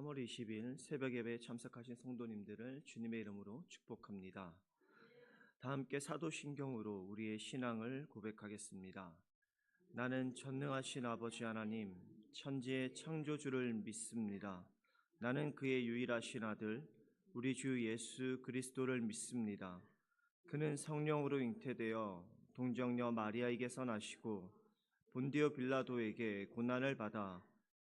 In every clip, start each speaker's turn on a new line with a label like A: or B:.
A: 3월 20일 새벽 예배에 참석하신 성도님들을 주님의 이름으로 축복합니다. 다 함께 사도신경으로 우리의 신앙을 고백하겠습니다. 나는 전능하신 아버지 하나님, 천지의 창조주를 믿습니다. 나는 그의 유일하신 아들, 우리 주 예수 그리스도를 믿습니다. 그는 성령으로 잉태되어 동정녀 마리아에게서 나시고 본디오 빌라도에게 고난을 받아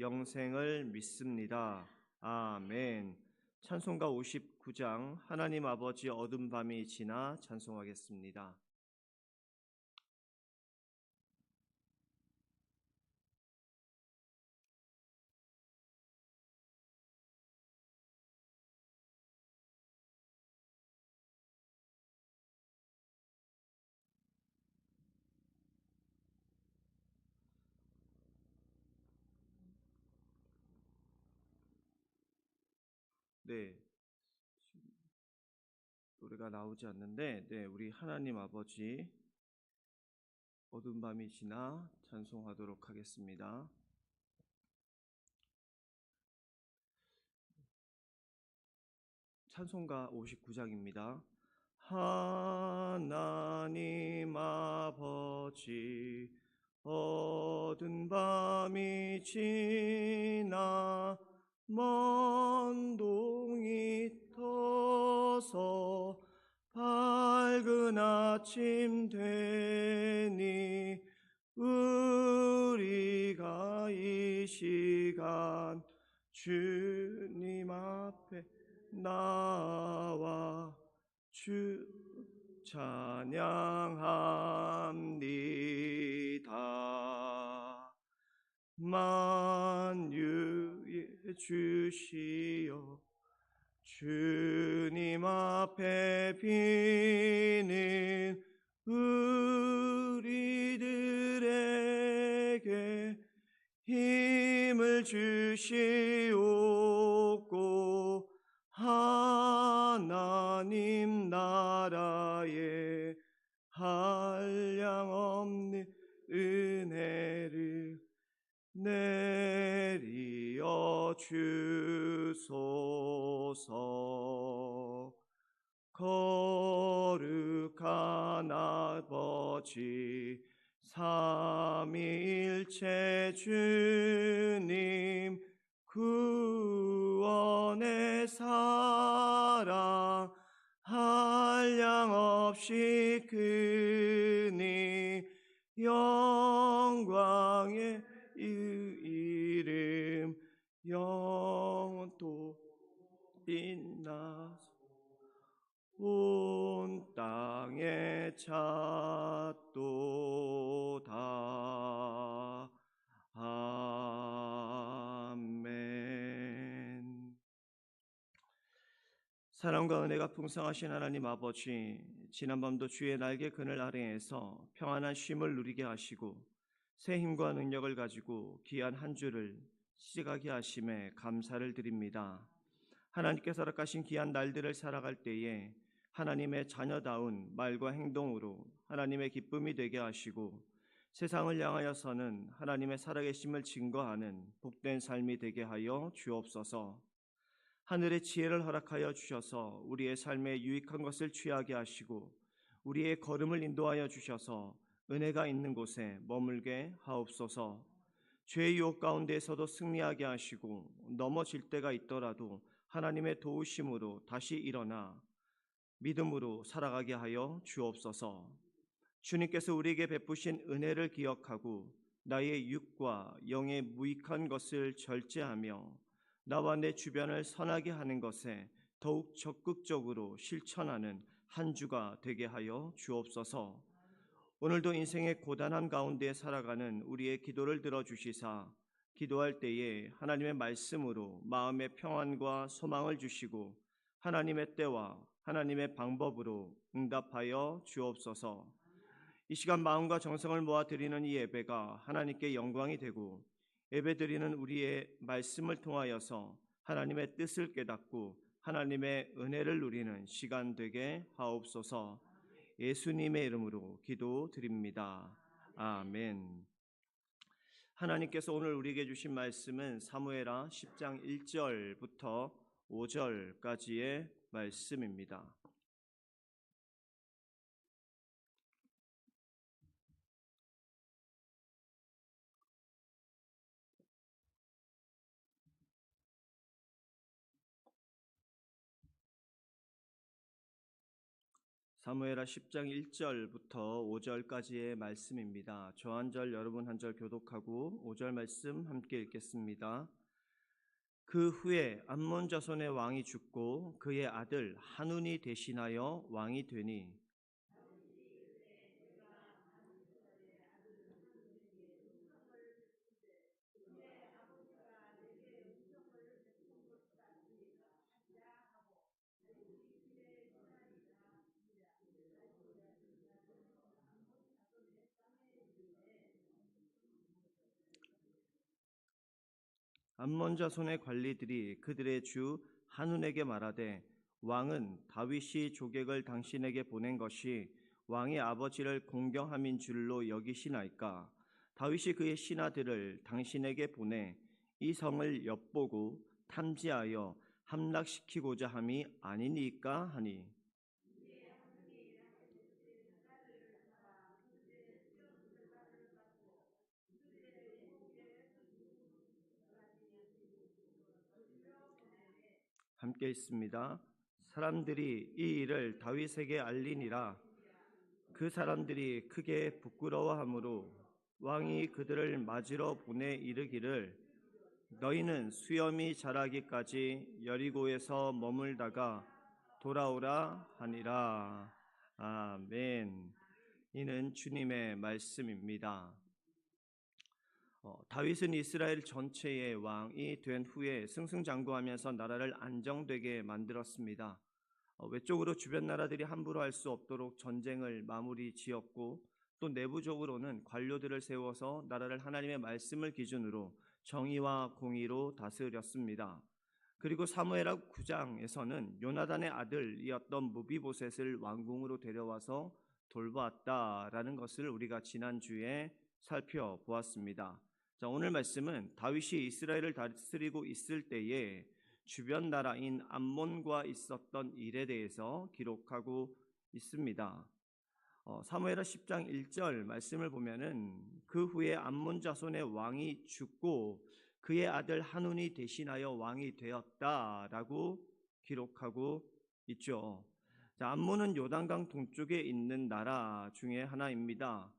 A: 영생을 믿습니다. 아멘. 찬송가 59장 하나님 아버지 어둠 밤이 지나 찬송하겠습니다. 네. 노래가 나오지 않는데, 네, 우리 하나님 아버지 어두운 밤이 지나 찬송하도록 하겠습니다. 찬송가 59장입니다. 하나님 아버지 어두운 밤이 지나 먼 동이 터서 밝은 아침 되니 우리가 이 시간 주님 앞에 나와 주 찬양합 주시여 주님 앞에 비는 우리들에게 힘을 주시 주소서. 거룩한 아버지 삼위일체 주님 구원의 사랑 한량 없이 크 사랑과 은혜가 풍성하신 하나님 아버지 지난밤도 주의 날개 그늘 아래에서 평안한 쉼을 누리게 하시고 새 힘과 능력을 가지고 귀한 한 주를 시작하게 하심에 감사를 드립니다. 하나님께서 허락하신 귀한 날들을 살아갈 때에 하나님의 자녀다운 말과 행동으로 하나님의 기쁨이 되게 하시고 세상을 향하여서는 하나님의 살아계심을 증거하는 복된 삶이 되게 하여 주옵소서. 하늘의 지혜를 허락하여 주셔서 우리의 삶에 유익한 것을 취하게 하시고 우리의 걸음을 인도하여 주셔서 은혜가 있는 곳에 머물게 하옵소서. 죄의 유혹 가운데에서도 승리하게 하시고 넘어질 때가 있더라도 하나님의 도우심으로 다시 일어나 믿음으로 살아가게 하여 주옵소서. 주님께서 우리에게 베푸신 은혜를 기억하고 나의 육과 영의 무익한 것을 절제하며 나와 내 주변을 선하게 하는 것에 더욱 적극적으로 실천하는 한 주가 되게 하여 주옵소서. 오늘도 인생의 고단함 가운데 살아가는 우리의 기도를 들어주시사 기도할 때에 하나님의 말씀으로 마음의 평안과 소망을 주시고 하나님의 때와 하나님의 방법으로 응답하여 주옵소서. 이 시간 마음과 정성을 모아 드리는 이 예배가 하나님께 영광이 되고 예배 드리는 우리의 말씀을 통하여서 하나님의 뜻을 깨닫고 하나님의 은혜를 누리는 시간 되게 하옵소서. 예수님의 이름으로 기도드립니다. 아멘. 하나님께서 오늘 우리에게 주신 말씀은 사무엘하 10장 1절부터 5절까지의 말씀입니다. 사무엘하 10장 1절부터 5절까지의 말씀입니다. 저 한 절 여러분 한 절 교독하고 5절 말씀 함께 읽겠습니다. 그 후에 암몬 자손의 왕이 죽고 그의 아들 한운이 대신하여 왕이 되니 암몬 자손의 관리들이 그들의 주 한운에게 말하되 왕은 다윗이 조객을 당신에게 보낸 것이 왕의 아버지를 공경함인 줄로 여기시나이까? 다윗이 그의 신하들을 당신에게 보내 이 성을 엿보고 탐지하여 함락시키고자 함이 아니니까 하니 함께 있습니다. 사람들이 이 일을 다윗에게 알리니라. 그 사람들이 크게 부끄러워하므로 왕이 그들을 맞으러 보내 이르기를 너희는 수염이 자라기까지 여리고에서 머물다가 돌아오라 하니라. 아멘. 이는 주님의 말씀입니다. 어, 다윗은 이스라엘 전체의 왕이 된 후에 승승장구하면서 나라를 안정되게 만들었습니다. 어, 외적으로 주변 나라들이 함부로 할 수 없도록 전쟁을 마무리 지었고 또 내부적으로는 관료들을 세워서 나라를 하나님의 말씀을 기준으로 정의와 공의로 다스렸습니다. 그리고 사무엘하 9장에서는 요나단의 아들이었던 무비보셋을 왕궁으로 데려와서 돌보았다라는 것을 우리가 지난주에 살펴보았습니다. 자, 오늘 말씀은 다윗이 이스라엘을 다스리고 있을 때에 주변 나라인 암몬과 있었던 일에 대해서 기록하고 있습니다. 어, 사무엘하 10장 1절 말씀을 보면은 그 후에 암몬 자손의 왕이 죽고 그의 아들 한운이 대신하여 왕이 되었다라고 기록하고 있죠. 자, 암몬은 요단강 동쪽에 있는 나라 중에 하나입니다.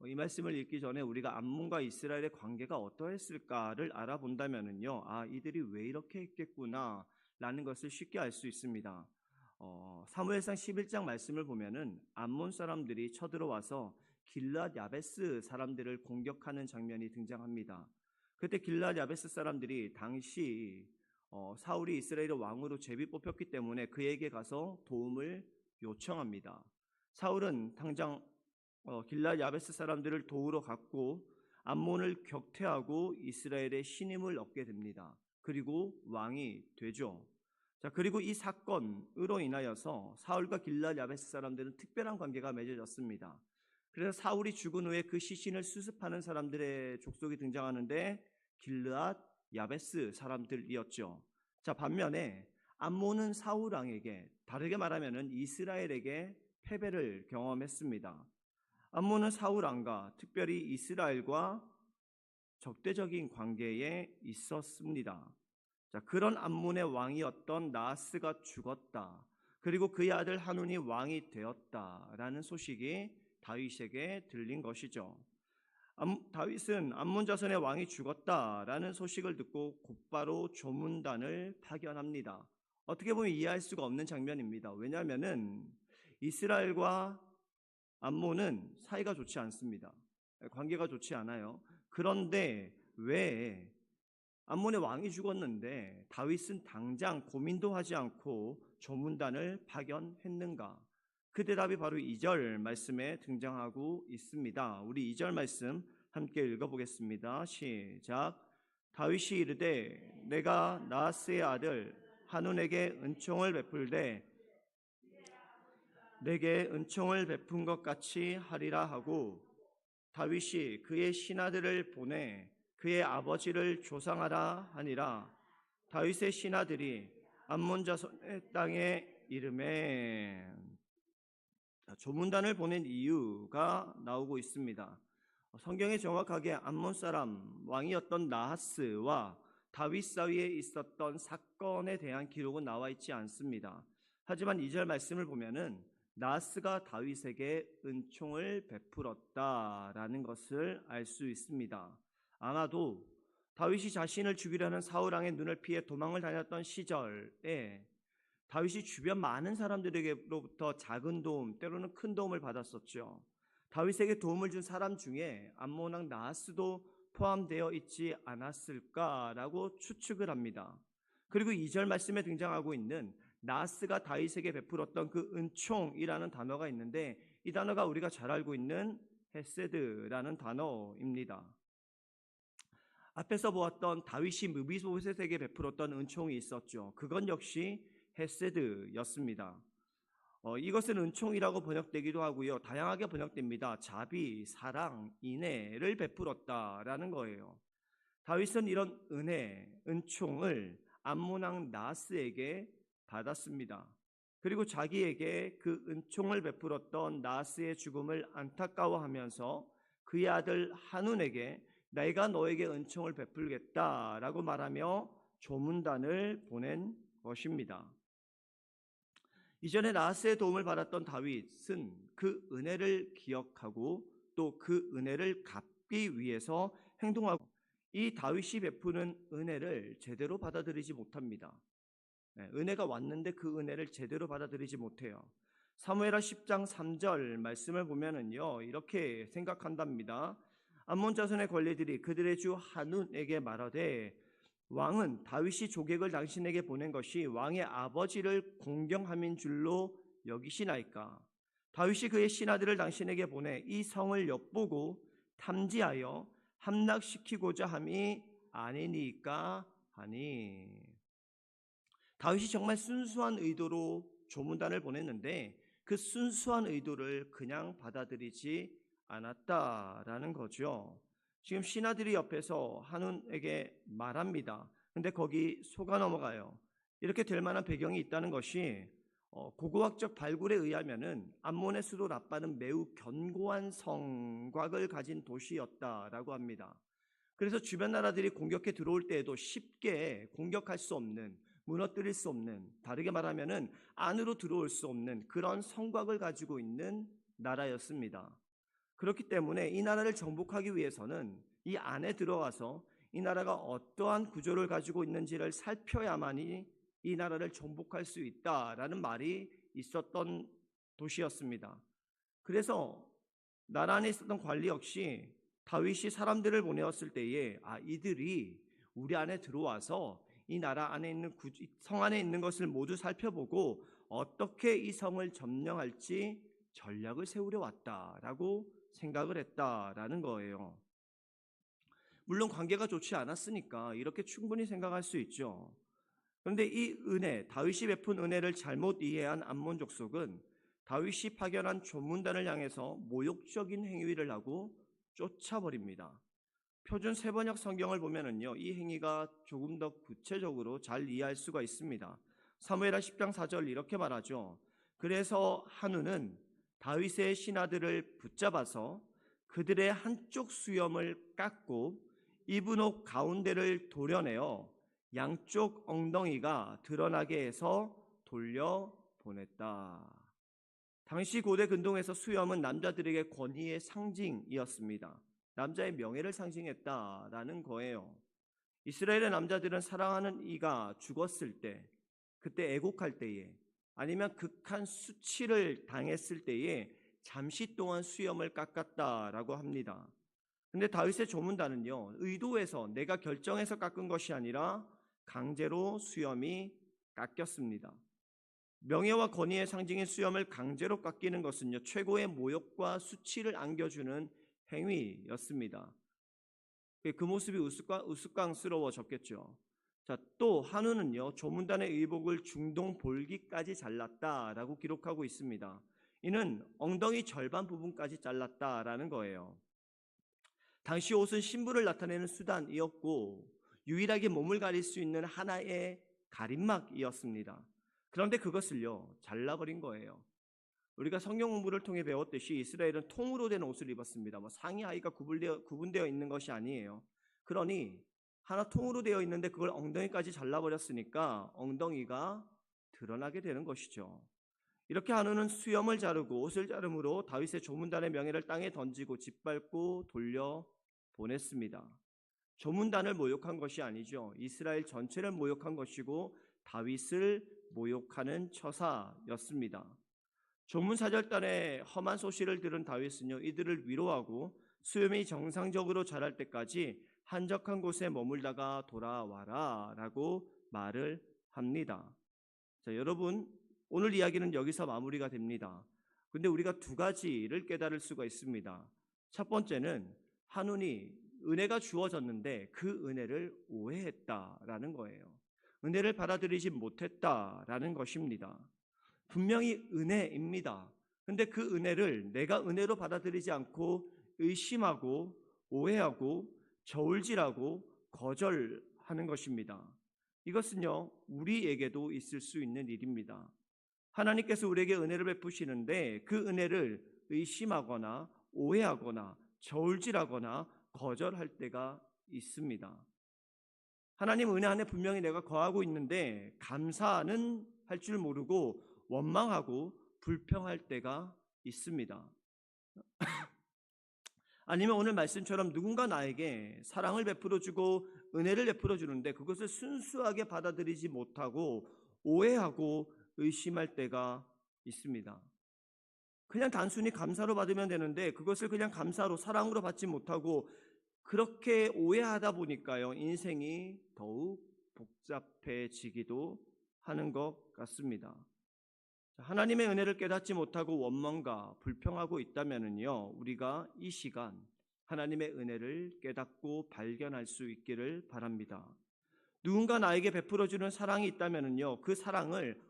A: 어, 이 말씀을 읽기 전에 우리가 암몬과 이스라엘의 관계가 어떠했을까를 알아본다면은요, 아 이들이 왜 이렇게 했겠구나라는 것을 쉽게 알 수 있습니다. 어, 사무엘상 11장 말씀을 보면은 암몬 사람들이 쳐들어와서 길랏 야베스 사람들을 공격하는 장면이 등장합니다. 그때 길랏 야베스 사람들이 당시 어, 사울이 이스라엘의 왕으로 제비 뽑혔기 때문에 그에게 가서 도움을 요청합니다. 사울은 당장 어, 길라 야베스 사람들을 도우러 갔고 암몬을 격퇴하고 이스라엘의 신임을 얻게 됩니다. 그리고 왕이 되죠. 자, 그리고 이 사건으로 인하여서 사울과 길라 야베스 사람들은 특별한 관계가 맺어졌습니다. 그래서 사울이 죽은 후에 그 시신을 수습하는 사람들의 족속이 등장하는데 길르앗 야베스 사람들이었죠. 자, 반면에 암몬은 사울 왕에게 다르게 말하면은 이스라엘에게 패배를 경험했습니다. 암몬은 사울 왕과 특별히 이스라엘과 적대적인 관계에 있었습니다. 자, 그런 암몬의 왕이었던 나스가 죽었다. 그리고 그의 아들 한운이 왕이 되었다라는 소식이 다윗에게 들린 것이죠. 다윗은 암몬 자손의 왕이 죽었다라는 소식을 듣고 곧바로 조문단을 파견합니다. 어떻게 보면 이해할 수가 없는 장면입니다. 왜냐하면은 이스라엘과 암몬은 사이가 좋지 않습니다. 관계가 좋지 않아요. 그런데 왜 암몬의 왕이 죽었는데 다윗은 당장 고민도 하지 않고 조문단을 파견했는가? 그 대답이 바로 2절 말씀에 등장하고 있습니다. 우리 2절 말씀 함께 읽어보겠습니다. 시작. 다윗이 이르되 내가 나스의 아들 한운에게 은총을 베풀되 내게 은총을 베푼 것 같이 하리라 하고 다윗이 그의 신하들을 보내 그의 아버지를 조상하라 하니라 다윗의 신하들이 암몬 자손의 땅에 이름에 조문단을 보낸 이유가 나오고 있습니다. 성경에 정확하게 암몬 사람 왕이었던 나하스와 다윗 사이에 있었던 사건에 대한 기록은 나와 있지 않습니다. 하지만 2절 말씀을 보면은 나하스가 다윗에게 은총을 베풀었다라는 것을 알 수 있습니다. 아마도 다윗이 자신을 죽이려는 사울 왕의 눈을 피해 도망을 다녔던 시절에 다윗이 주변 많은 사람들에게로부터 작은 도움, 때로는 큰 도움을 받았었죠. 다윗에게 도움을 준 사람 중에 암몬 왕 나하스도 포함되어 있지 않았을까라고 추측을 합니다. 그리고 2절 말씀에 등장하고 있는 나하스가 다윗에게 베풀었던 그 은총이라는 단어가 있는데 이 단어가 우리가 잘 알고 있는 헤세드라는 단어입니다. 앞에서 보았던 다윗이 무비소셋에게 베풀었던 은총이 있었죠. 그건 역시 헤세드였습니다. 어, 이것은 은총이라고 번역되기도 하고요. 다양하게 번역됩니다. 자비, 사랑, 인애를 베풀었다라는 거예요. 다윗은 이런 은혜, 은총을 암몬왕 나스에게 받았습니다. 그리고 자기에게 그 은총을 베풀었던 나스의 죽음을 안타까워하면서 그의 아들 한운에게 내가 너에게 은총을 베풀겠다라고 말하며 조문단을 보낸 것입니다. 이전에 나스의 도움을 받았던 다윗은 그 은혜를 기억하고 또 그 은혜를 갚기 위해서 행동하고 이 다윗이 베푸는 은혜를 제대로 받아들이지 못합니다. 네, 은혜가 왔는데 그 은혜를 제대로 받아들이지 못해요. 사무엘하 10장 3절 말씀을 보면은요 이렇게 생각한답니다. 암몬 자손의 권리들이 그들의 주 한운에게 말하되 왕은 다윗이 조객을 당신에게 보낸 것이 왕의 아버지를 공경함인 줄로 여기시나이까? 다윗이 그의 신하들을 당신에게 보내 이 성을 엿보고 탐지하여 함락시키고자 함이 아니니까 하니. 다윗이 정말 순수한 의도로 조문단을 보냈는데 그 순수한 의도를 그냥 받아들이지 않았다라는 거죠. 지금 신하들이 옆에서 한운에게 말합니다. 근데 거기 속아 넘어가요. 이렇게 될 만한 배경이 있다는 것이 어, 고고학적 발굴에 의하면은 암몬의 수도 라빠는 매우 견고한 성곽을 가진 도시였다라고 합니다. 그래서 주변 나라들이 공격해 들어올 때에도 쉽게 공격할 수 없는 무너뜨릴 수 없는 다르게 말하면은 안으로 들어올 수 없는 그런 성곽을 가지고 있는 나라였습니다. 그렇기 때문에 이 나라를 정복하기 위해서는 이 안에 들어가서 이 나라가 어떠한 구조를 가지고 있는지를 살펴야만이 이 나라를 정복할 수 있다라는 말이 있었던 도시였습니다. 그래서 나라 안에 있었던 관리 역시 다윗이 사람들을 보내었을 때에 아 이들이 우리 안에 들어와서 이 나라 안에 있는 성 안에 있는 것을 모두 살펴보고 어떻게 이 성을 점령할지 전략을 세우려 왔다라고 생각을 했다라는 거예요. 물론 관계가 좋지 않았으니까 이렇게 충분히 생각할 수 있죠. 그런데 이 은혜, 다윗이 베푼 은혜를 잘못 이해한 암몬 족속은 다윗이 파견한 조문단을 향해서 모욕적인 행위를 하고 쫓아버립니다. 표준 세번역 성경을 보면은요, 이 행위가 조금 더 구체적으로 잘 이해할 수가 있습니다. 사무엘하 10장 4절 이렇게 말하죠. 그래서 한우는 다윗의 신하들을 붙잡아서 그들의 한쪽 수염을 깎고 입은 옷 가운데를 도려내어 양쪽 엉덩이가 드러나게 해서 돌려 보냈다. 당시 고대 근동에서 수염은 남자들에게 권위의 상징이었습니다. 남자의 명예를 상징했다라는 거예요. 이스라엘의 남자들은 사랑하는 이가 죽었을 때, 그때 애곡할 때에 아니면 극한 수치를 당했을 때에 잠시 동안 수염을 깎았다라고 합니다. 근데 다윗의 조문단은요, 의도해서 내가 결정해서 깎은 것이 아니라 강제로 수염이 깎였습니다. 명예와 권위의 상징인 수염을 강제로 깎이는 것은요, 최고의 모욕과 수치를 안겨주는 행위였습니다. 그 모습이 우스꽝, 우스꽝 스러워졌겠죠. 자, 또 한우는요, 조문단의 의복을 중동 볼기까지 잘랐다라고 기록하고 있습니다. 이는 엉덩이 절반 부분까지 잘랐다라는 거예요. 당시 옷은 신부를 나타내는 수단이었고 유일하게 몸을 가릴 수 있는 하나의 가림막이었습니다. 그런데 그것을요 잘라버린 거예요. 우리가 성경 공부를 통해 배웠듯이 이스라엘은 통으로 된 옷을 입었습니다. 뭐 상의 하의가 구분되어, 구분되어 있는 것이 아니에요. 그러니 하나 통으로 되어 있는데 그걸 엉덩이까지 잘라버렸으니까 엉덩이가 드러나게 되는 것이죠. 이렇게 한우는 수염을 자르고 옷을 자름으로 다윗의 조문단의 명예를 땅에 던지고 짓밟고 돌려 보냈습니다. 조문단을 모욕한 것이 아니죠. 이스라엘 전체를 모욕한 것이고 다윗을 모욕하는 처사였습니다. 조문사절단의 험한 소식을 들은 다윗은요 이들을 위로하고 수염이 정상적으로 자랄 때까지 한적한 곳에 머물다가 돌아와라 라고 말을 합니다. 자, 여러분 오늘 이야기는 여기서 마무리가 됩니다. 근데 우리가 두 가지를 깨달을 수가 있습니다. 첫 번째는 한운이 은혜가 주어졌는데 그 은혜를 오해했다라는 거예요. 은혜를 받아들이지 못했다라는 것입니다. 분명히 은혜입니다. 근데 그 은혜를 내가 은혜로 받아들이지 않고 의심하고 오해하고 저울질하고 거절하는 것입니다. 이것은요, 우리에게도 있을 수 있는 일입니다. 하나님께서 우리에게 은혜를 베푸시는데 그 은혜를 의심하거나 오해하거나 저울질하거나 거절할 때가 있습니다. 하나님 은혜 안에 분명히 내가 거하고 있는데 감사는 할 줄 모르고 원망하고 불평할 때가 있습니다. 아니면 오늘 말씀처럼 누군가 나에게 사랑을 베풀어 주고 은혜를 베풀어 주는데 그것을 순수하게 받아들이지 못하고 오해하고 의심할 때가 있습니다. 그냥 단순히 감사로 받으면 되는데 그것을 그냥 감사로 사랑으로 받지 못하고 그렇게 오해하다 보니까요 인생이 더욱 복잡해지기도 하는 것 같습니다. 하나님의 은혜를 깨닫지 못하고 원망과 불평하고 있다면은요, 우리가 이 시간 하나님의 은혜를 깨닫고 발견할 수 있기를 바랍니다. 누군가 나에게 베풀어주는 사랑이 있다면은요, 그 사랑을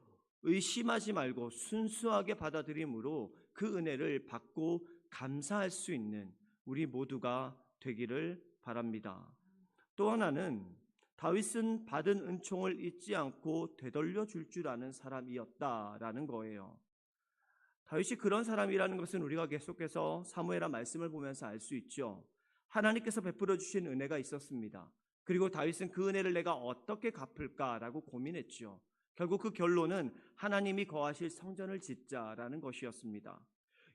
A: 의심하지 말고 순수하게 받아들임으로 그 은혜를 받고 감사할 수 있는 우리 모두가 되기를 바랍니다. 또 하나는 다윗은 받은 은총을 잊지 않고 되돌려 줄 줄 아는 사람이었다라는 거예요. 다윗이 그런 사람이라는 것은 우리가 계속해서 사무엘한 말씀을 보면서 알 수 있죠. 하나님께서 베풀어 주신 은혜가 있었습니다. 그리고 다윗은 그 은혜를 내가 어떻게 갚을까라고 고민했죠. 결국 그 결론은 하나님이 거하실 성전을 짓자라는 것이었습니다.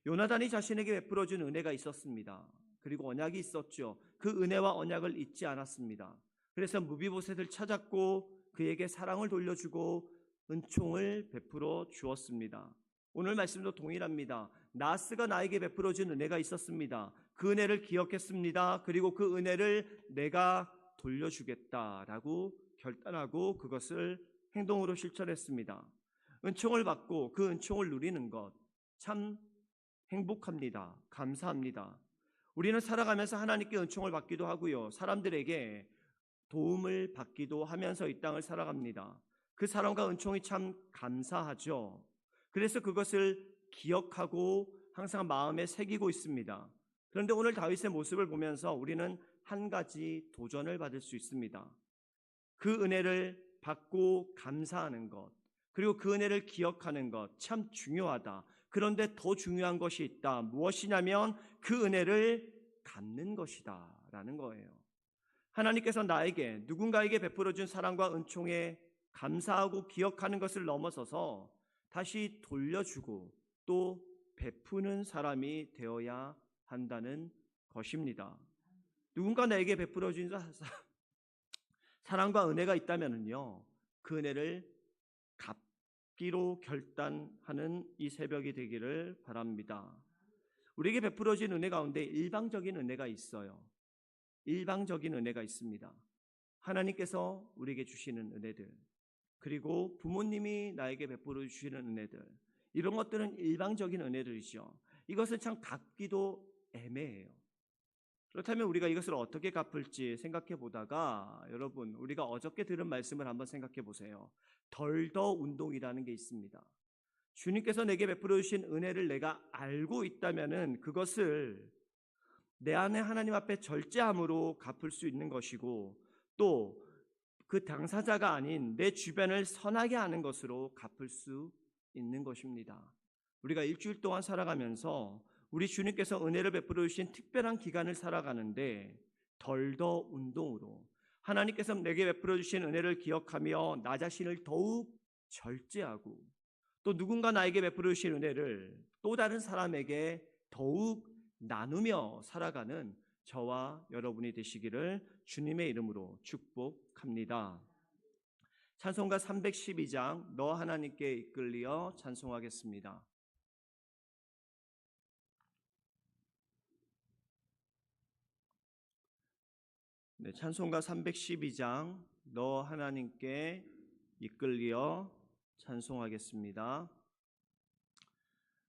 A: 요나단이 자신에게 베풀어 준 은혜가 있었습니다. 그리고 언약이 있었죠. 그 은혜와 언약을 잊지 않았습니다. 그래서 무비보셋을 찾았고 그에게 사랑을 돌려주고 은총을 베풀어 주었습니다. 오늘 말씀도 동일합니다. 나스가 나에게 베풀어 준 은혜가 있었습니다. 그 은혜를 기억했습니다. 그리고 그 은혜를 내가 돌려주겠다라고 결단하고 그것을 행동으로 실천했습니다. 은총을 받고 그 은총을 누리는 것 참 행복합니다. 감사합니다. 우리는 살아가면서 하나님께 은총을 받기도 하고요. 사람들에게 도움을 받기도 하면서 이 땅을 살아갑니다. 그 사랑과 은총이 참 감사하죠. 그래서 그것을 기억하고 항상 마음에 새기고 있습니다. 그런데 오늘 다윗의 모습을 보면서 우리는 한 가지 도전을 받을 수 있습니다. 그 은혜를 받고 감사하는 것, 그리고 그 은혜를 기억하는 것 참 중요하다. 그런데 더 중요한 것이 있다. 무엇이냐면 그 은혜를 갚는 것이다. 라는 거예요. 하나님께서 나에게 누군가에게 베풀어 준 사랑과 은총에 감사하고 기억하는 것을 넘어서서 다시 돌려주고 또 베푸는 사람이 되어야 한다는 것입니다. 누군가 나에게 베풀어 준 사랑과 은혜가 있다면요. 그 은혜를 갚기로 결단하는 이 새벽이 되기를 바랍니다. 우리에게 베풀어진 은혜 가운데 일방적인 은혜가 있어요. 일방적인 은혜가 있습니다. 하나님께서 우리에게 주시는 은혜들, 그리고 부모님이 나에게 베풀어 주시는 은혜들, 이런 것들은 일방적인 은혜들이죠. 이것을 참 갚기도 애매해요. 그렇다면 우리가 이것을 어떻게 갚을지 생각해 보다가 여러분, 우리가 어저께 들은 말씀을 한번 생각해 보세요. 덜더 운동이라는 게 있습니다. 주님께서 내게 베풀어 주신 은혜를 내가 알고 있다면은 그것을 내 안에 하나님 앞에 절제함으로 갚을 수 있는 것이고 또 그 당사자가 아닌 내 주변을 선하게 하는 것으로 갚을 수 있는 것입니다. 우리가 일주일 동안 살아가면서 우리 주님께서 은혜를 베풀어 주신 특별한 기간을 살아가는데 덜 더 운동으로 하나님께서 내게 베풀어 주신 은혜를 기억하며 나 자신을 더욱 절제하고 또 누군가 나에게 베풀어 주신 은혜를 또 다른 사람에게 더욱 나누며 살아가는 저와 여러분이 되시기를 주님의 이름으로 축복합니다. 찬송가 312장 너 하나님께 이끌리어 찬송하겠습니다. 네, 찬송가 312장 너 하나님께 이끌리어 찬송하겠습니다.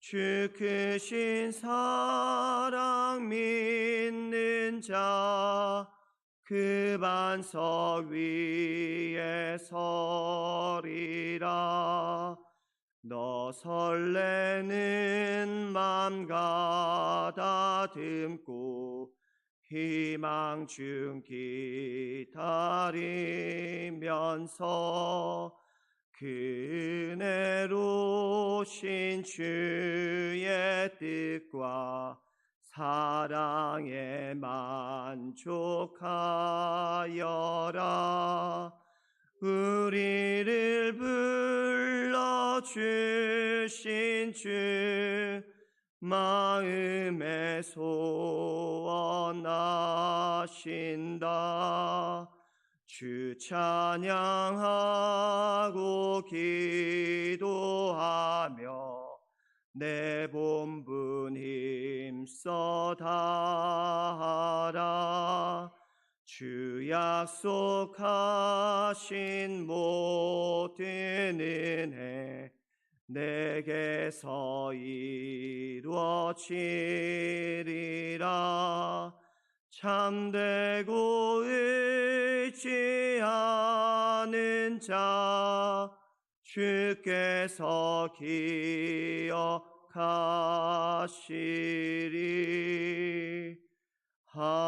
A: 주 크신 사랑 믿는 자 그 반석 위에 서리라. 너 설레는 맘 가다듬고 희망 중 기다리면서 그 은혜로신 주의 뜻과 사랑에 만족하여라. 우리를 불러 주신 주 마음에 소원하신다 주 찬양하고 기도하며 내 본분 힘써 다하라. 주 약속하신 모든 은혜 내게서 이루어지리라 참되고 의지하는 자 주께서 기억하시리 아멘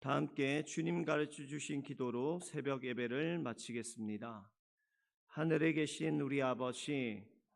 A: 다 함께 주님 가르쳐 주신 기도로 새벽 예배를 마치겠습니다. 하늘에 계신 우리 아버지,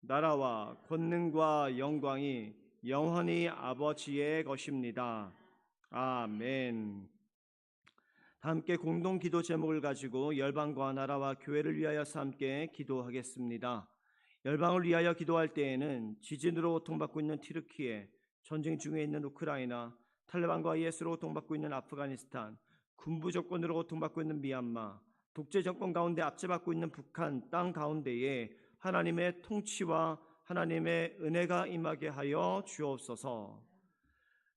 A: 나라와 권능과 영광이 영원히 아버지의 것입니다. 아멘. 다 함께 공동 기도 제목을 가지고 열방과 나라와 교회를 위하여서 함께 기도하겠습니다. 열방을 위하여 기도할 때에는 지진으로 고통받고 있는 티르키에 전쟁 중에 있는 우크라이나 탈레반과 IS로 고통받고 있는 아프가니스탄 군부 조건으로 고통받고 있는 미얀마 독재 정권 가운데 압제받고 있는 북한 땅 가운데에 하나님의 통치와 하나님의 은혜가 임하게 하여 주옵소서.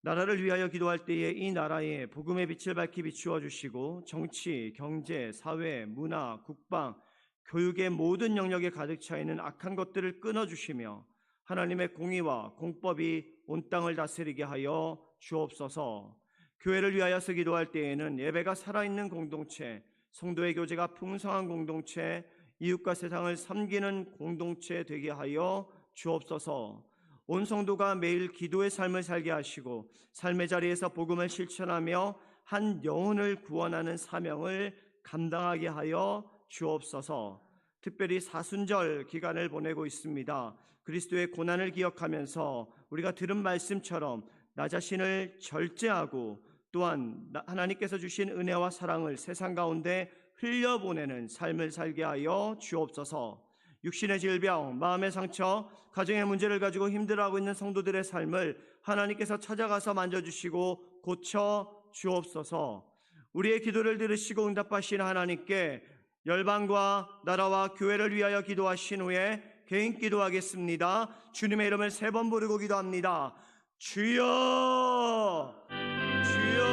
A: 나라를 위하여 기도할 때에 이 나라에 복음의 빛을 밝히 비추어 주시고 정치, 경제, 사회, 문화, 국방, 교육의 모든 영역에 가득 차 있는 악한 것들을 끊어 주시며 하나님의 공의와 공법이 온 땅을 다스리게 하여 주옵소서. 교회를 위하여서 기도할 때에는 예배가 살아있는 공동체, 성도의 교제가 풍성한 공동체, 이웃과 세상을 섬기는 공동체 되게 하여 주옵소서. 온 성도가 매일 기도의 삶을 살게 하시고 삶의 자리에서 복음을 실천하며 한 영혼을 구원하는 사명을 감당하게 하여 주옵소서. 특별히 사순절 기간을 보내고 있습니다. 그리스도의 고난을 기억하면서 우리가 들은 말씀처럼 나 자신을 절제하고 또한 나- 하나님께서 주신 은혜와 사랑을 세상 가운데 흘려보내는 삶을 살게 하여 주옵소서. 육신의 질병, 마음의 상처, 가정의 문제를 가지고 힘들어하고 있는 성도들의 삶을 하나님께서 찾아가서 만져주시고 고쳐 주옵소서. 우리의 기도를 들으시고 응답하신 하나님께 열방과 나라와 교회를 위하여 기도하신 후에 개인 기도하겠습니다. 주님의 이름을 세 번 부르고 기도합니다. 주여! 주여!